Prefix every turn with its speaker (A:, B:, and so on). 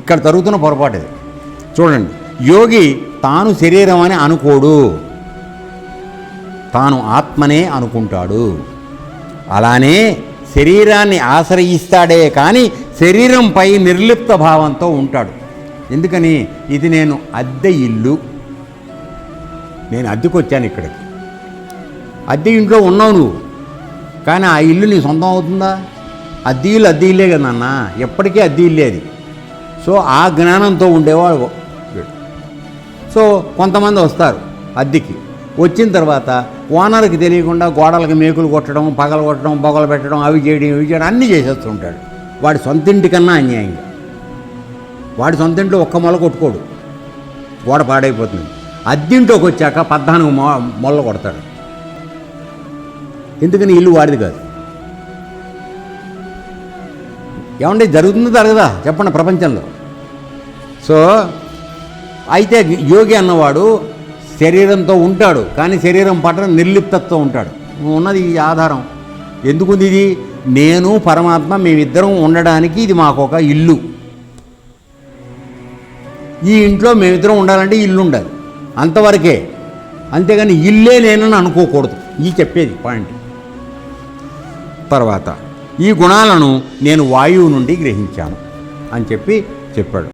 A: ఇక్కడ జరుగుతున్న పొరపాటు ఇది. చూడండి యోగి తాను శరీరం అని అనుకోడు. తాను ఆత్మనే అనుకుంటాడు. అలానే శరీరాన్ని ఆశ్రయిస్తాడే కానీ శరీరంపై నిర్లిప్త భావంతో ఉంటాడు. ఎందుకని? ఇది నేను అద్దె ఇల్లు. నేను అద్దెకొచ్చాను ఇక్కడికి. అద్దె ఇంట్లో ఉన్నావు నువ్వు. కానీ ఆ ఇల్లు నీ సొంతం అవుతుందా? అద్దె ఇల్లు అద్దె ఇల్లే కదా నాన్న. ఎప్పటికీ అద్దె ఇల్లే అది. సో ఆ జ్ఞానంతో ఉండేవాడు వీడు. సో కొంతమంది వస్తారు అద్దెకి. వచ్చిన తర్వాత ఓనర్కి తెలియకుండా గోడలకు మేకులు కొట్టడం పగలు కొట్టడం పొగలు పెట్టడం అవి చేయడం ఇవి చేయడం అన్నీ చేసేస్తుంటాడు. వాడి సొంత ఇంటికన్నా అన్యాయంగా. వాడి సొంత ఇంట్లో ఒక్క మొల కొట్టుకోడు. గోడ పాడైపోతుంది. అద్దెంట్లోకి వచ్చాక పద్నాలుగు మొ మొల్ల కొడతాడు. ఎందుకని ఇల్లు వాడిది కాదు. ఏమంటే జరుగుతుందో జరగదా? చెప్పండి ప్రపంచంలో. సో అయితే యోగి అన్నవాడు శరీరంతో ఉంటాడు కానీ శరీరం పట్ల నిర్లిప్తతో ఉంటాడు. ఉన్నది ఈ ఆధారం. ఎందుకుంది ఇది? నేను పరమాత్మ మేమిద్దరం ఉండడానికి ఇది మాకు ఒక ఇల్లు. ఈ ఇంట్లో మేమిద్దరం ఉండాలంటే ఇల్లు ఉండాలి అంతవరకే. అంతేగాని ఇల్లే నేనని అనుకోకూడదు. ఈ చెప్పేది పాయింట్ తర్వాత ఈ గుణాలను నేను వాయువు నుండి గ్రహించాను అని చెప్పి చెప్పాడు.